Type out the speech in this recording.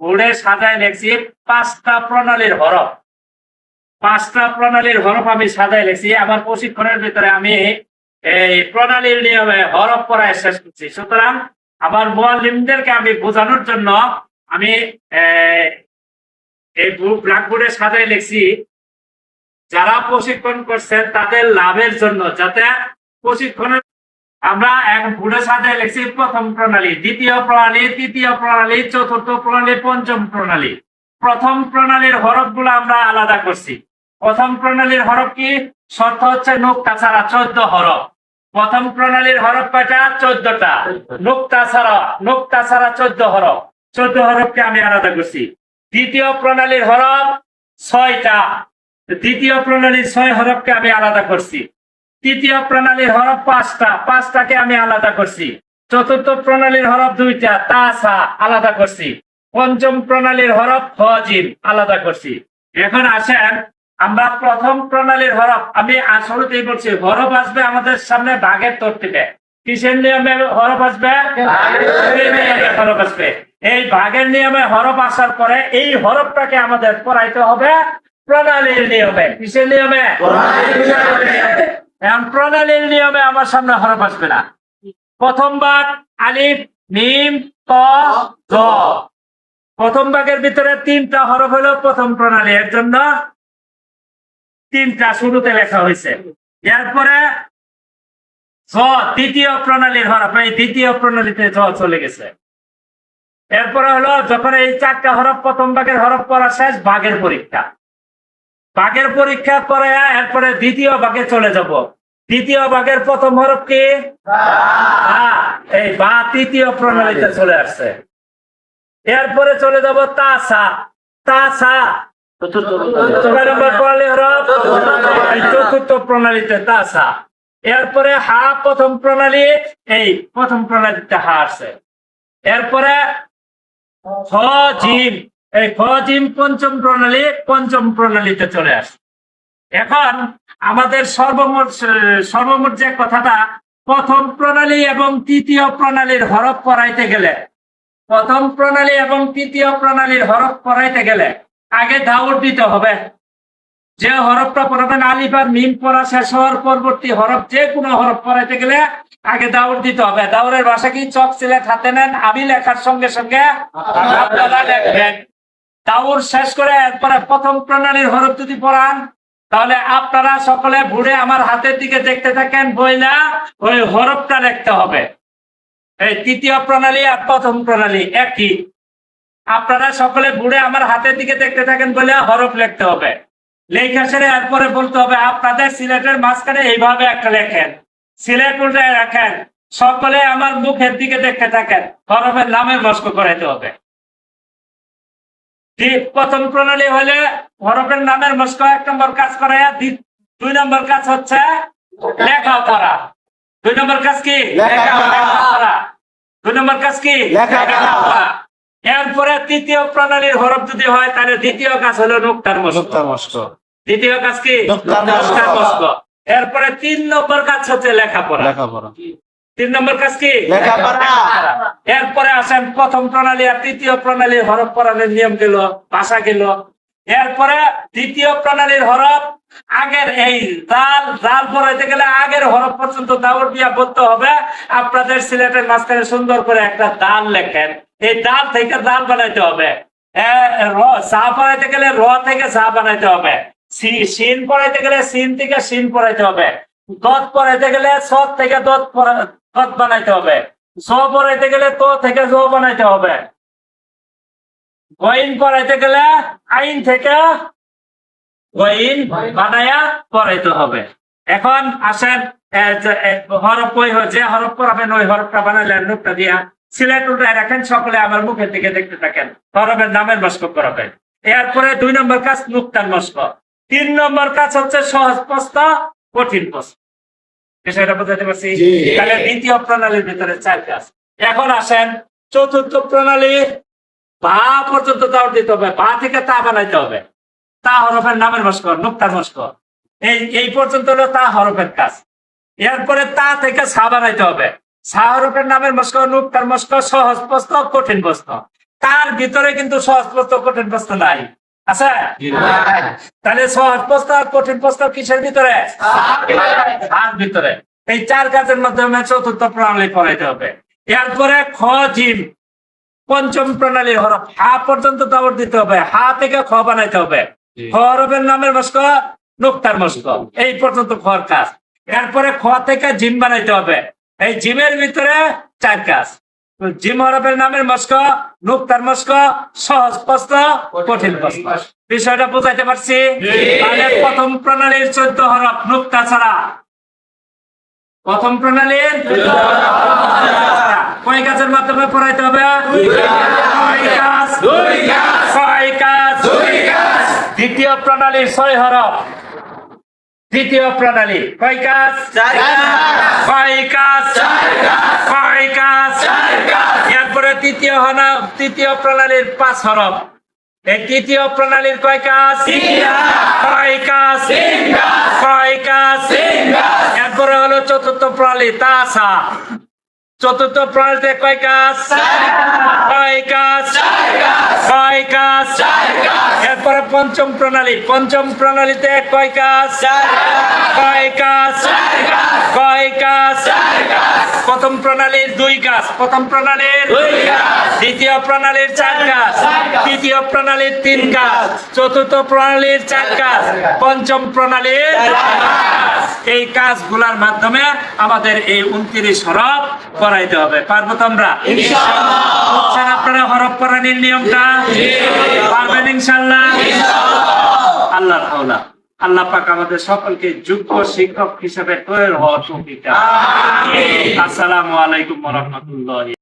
বোর্ডে সাজায় লেখছি পাঁচটা প্রণালীর হরফ। পাঁচটা প্রণালীর হরফ আমি সাজায় লেখছি। আমার প্রশিক্ষণের ভিতরে আমি এই প্রণালীর নিয়মে হরফ পড়ায় শেষ করছি। সুতরাং আমার মোয়াল্লিমদেরকে আমি বোঝানোর জন্য আমি এই ব্ল্যাকবোর্ডে সাজায় লিখছি, যারা প্রশিক্ষণ করছেন তাদের লাভের জন্য, যাতে প্রশিক্ষণের আমরা এক বুড়ে সাজায় লিখছি প্রথম প্রণালী, দ্বিতীয় প্রণালী, তৃতীয় প্রণালী, চতুর্থ প্রণালী, পঞ্চম প্রণালী। প্রথম প্রণালীর হরফগুলো আমরা আলাদা করছি। প্রথম প্রণালীর হরফ কি? শর্ত হচ্ছে নোক্তা ছাড়া চোদ্দ হরফ। প্রথম প্রণালীর হরফ কয়টা? চোদ্দটা। নোক্তা ছাড়া নোক্তা ছাড়া চোদ্দ হরফ। চোদ্দ হরফকে আমি আলাদা করছি। দ্বিতীয় প্রণালীর হরফ ছয়টা। দ্বিতীয় প্রণালীর ছয় হরফকে আমি আলাদা করছি। তৃতীয় প্রণালীর হরফ পাঁচটা, পাঁচটাকে আমি আলাদা করছি। চতুর্থ প্রণালীর হরফ দুইটা তাসা আলাদা করছি। পঞ্চম প্রণালীর হরফ ফজিম আলাদা করছি। এখন আসেন, আমরা প্রথম প্রণালীর হরফ, আমি আসলেই বলছি, হরফ আসবে আমাদের সামনে ভাগের তরতিবে কিসের নিয়মে হরফ আসবে? হরফ আসবে। এই ভাগের নিয়মে হরফ আসার পরে এই হরফটাকে আমাদের পড়াইতে হবে প্রণালীর নিয়মে। কিসের নিয়মে? এখন প্রণালীর নিয়মে আমার সামনে হরফ আসবে না। প্রথম ভাগ আলিফ জ। প্রথম ভাগের ভিতরে তিনটা হরফ হলো প্রথম প্রণালী, এর জন্য তিনটা শুরুতে লেখা হয়েছে। এরপরে জ, দ্বিতীয় প্রণালীর হরফ, এই দ্বিতীয় প্রণালীতে জ চলে গেছে। এরপরে হলো যখন এই চারটা হরফ প্রথম ভাগের হরফ পড়া শেষ ভাগের পরীক্ষা। ভাগের পরীক্ষা করে, এরপরে দ্বিতীয় ভাগে চলে যাব। দ্বিতীয় ভাগের প্রথম হরফ কি। এই বা তৃতীয় প্রণালীতে চলে আসছে। এরপরে চলে যাব প্রণালী চতুর্থ প্রণালীতে তাসা এরপরে হা এই হা জিম এই খ জিম পঞ্চম প্রণালী পঞ্চম প্রণালীতে চলে আসে। এখন আমাদের সর্বমোট সর্বমোট যে কথাটা প্রথম প্রণালী এবং তৃতীয় প্রণালীর হরফ পড়াইতে গেলে। প্রথম প্রণালী এবং তৃতীয় প্রণালীর হরফ পড়াইতে গেলে আগে দাউর দিতে হবে। যে হরফটা পড়াবেন আলিফ আর মিম পড়া শেষ হওয়ার পরবর্তী হরফ যে কোনো হরফ পড়াইতে গেলে আগে দাউর দিতে হবে। দাউরের ভাষা কি? চক সিলেট হাতে নেন আমি লেখার সঙ্গে সঙ্গে আপনারা লিখবেন। দাউর শেষ করে এরপরে প্রথম প্রণালীর হরফ যদি পড়ান, তাহলে আপনারা সকলে ঘুরে আমার হাতের দিকে দেখতে থাকেন বইলা ওই হরফটা লিখতে হবে। এই তৃতীয় প্রণালী আর প্রথম প্রণালী একই। আপনারা সকলে ঘুরে আমার হাতের দিকে দেখতে থাকেন বলে হরফ লিখতে হবে। লেখা সেরে এরপরে বলতে হবে, আপনাদের সিলেটের মাঝখানে এইভাবে একটা লেখেন। সিলেট উল্টে রাখেন, সকলে আমার মুখের দিকে দেখতে থাকেন, হরফের নামের মস্ক করাইতে হবে। প্রথম প্রণালী হলে হরফের নামের মস্ক এক নম্বর কাজ করে দুই নম্বর কাজ হচ্ছে লেখাপড়া। দুই নম্বর কাজ কি? দুই নম্বর কাজ কি? এরপরে তৃতীয় প্রণালীর হরফ যদি হয় তাহলে দ্বিতীয় কাজ হলো নুক্তার মস্ক। দ্বিতীয় কাজ কি? নুক্তার মস্ক। এরপরে তিন নম্বর কাজ হচ্ছে লেখাপড়া। লেখাপড়া। তিন নম্বর কাজ কি? লেখাপড়া। এরপরে আসেন প্রথম প্রণালী আর তৃতীয় প্রণালীর হরফ পড়ানোর নিয়ম গেল, ভাষা গেল। এরপরে দ্বিতীয় প্রণালীর হরফ আগের এই জাল জাল পড়াইতে গেলে আগের হরফ পর্যন্ত দাউর দিয়া বলতে হবে। আপনাদের সিলেটের মাঝখানে সুন্দর করে একটা দাল লেখেন। এই দাল থেকে দাল বানাইতে হবে। চা পড়াইতে গেলে র থেকে চা বানাইতে হবে। সিন পড়াইতে গেলে সিন থেকে সিন পড়াইতে হবে। দত পড়াইতে গেলে সৎ থেকে দত দত বানাইতে হবে। জ পড়াইতে গেলে তো থেকে জ বানাইতে হবে। গইন পড়াইতে গেলে আইন থেকে গইন বানায়া পড়াইতে হবে। এখন আসেন ওই সিলেট রাখেন, সকলে আমার দেখতে থাকেন। নামের দুই নম্বর তিন নম্বর হচ্ছে কঠিন প্রশ্ন। বিষয়টা বোঝাতে পারছি? তাহলে দ্বিতীয় প্রণালীর ভিতরে চার কাজ এখন আসেন চতুর্থ প্রণালী বা পর্যন্ত দাউর দিতে হবে বা থেকে তা বানাইতে হবে। তা হরফের নামের মস্ক নুক্তার মস্ক এই এই পর্যন্ত হলো তা হরফের কাজ। এরপরে তা থেকে সা বানাইতে হবে। সা হরফের নামের মস্ক নুক্তার মস্ক সহজ প্রশ্ন কঠিন প্রশ্ন তার ভিতরে কিন্তু সহজ প্রস্ত কঠিন প্রস্তাব নাই। আছে? তাহলে সহজ প্রস্তাব কঠিন প্রস্তাব কিসের ভিতরে? হাত ভিতরে। এই চার কাজের মাধ্যমে চতুর্থ প্রণালী করাইতে হবে। এরপরে খ জিম। পঞ্চম প্রণালীর হরফ হা পর্যন্ত দাবর দিতে হবে। হা থেকে খ বানাইতে হবে। হরফের নামের মস্ক নুক্তার মস্ক। এই পর্যন্ত খর কাজ। এরপরে খ থেকে জিম বানাইতে হবে। এই জিমের ভিতরে চার কাজ। জিম হরফের নামের মস্ক নুক্তার মস্ক সহজ প্রশ্ন কঠিন প্রশ্ন বিষয়টা বুঝাইতে পারছি? তাহলে প্রথম প্রণালীর চোদ্দ হরফ নুক্তা ছাড়া প্রথম প্রণালীর কয় কাজের মাধ্যমে পড়াইতে হবে? দ্বিতীয় প্রণালীর ছয় হরফ। তৃতীয় প্রণালী। কয় কাজ? কয় কাজ? কয় কাজ? এরপরে তৃতীয় হন তৃতীয় প্রণালীর পাঁচ হরফ। এই তৃতীয় প্রণালীর কয় কাজ? কয় কাজ? কয় কাজ। এরপরে হলো চতুর্থ প্রণালী তাসা। চতুর্থ প্রণালীতে কয় কাজ? কয় কাজ। কয় কাজ। এরপরে পঞ্চম প্রণালী। পঞ্চম প্রণালীতে কয় কাজ? কয় কাজ। কয় কাজ? প্রথম প্রণালীর দুই কাজ। প্রথম প্রণালীর দ্বিতীয় প্রণালীর চার কাজ। তৃতীয় প্রণালীর তিন কাজ। চতুর্থ প্রণালীর চার কাজ। পঞ্চম প্রণালীর এই কাজগুলোর মাধ্যমে আমাদের এই উনত্রিশ হরফ করাইতে হবে। পারব তো আমরা আপনারা হরফ করানির নিয়মটা পারবেন ইনশাল্লাহ আল্লাহ হাওলা। আল্লাহ পাক আমাদের সকলকে যোগ্য শিক্ষক হিসেবে তৈরি হওয়া আসসালামু আলাইকুম রাহমাতুল্লাহি।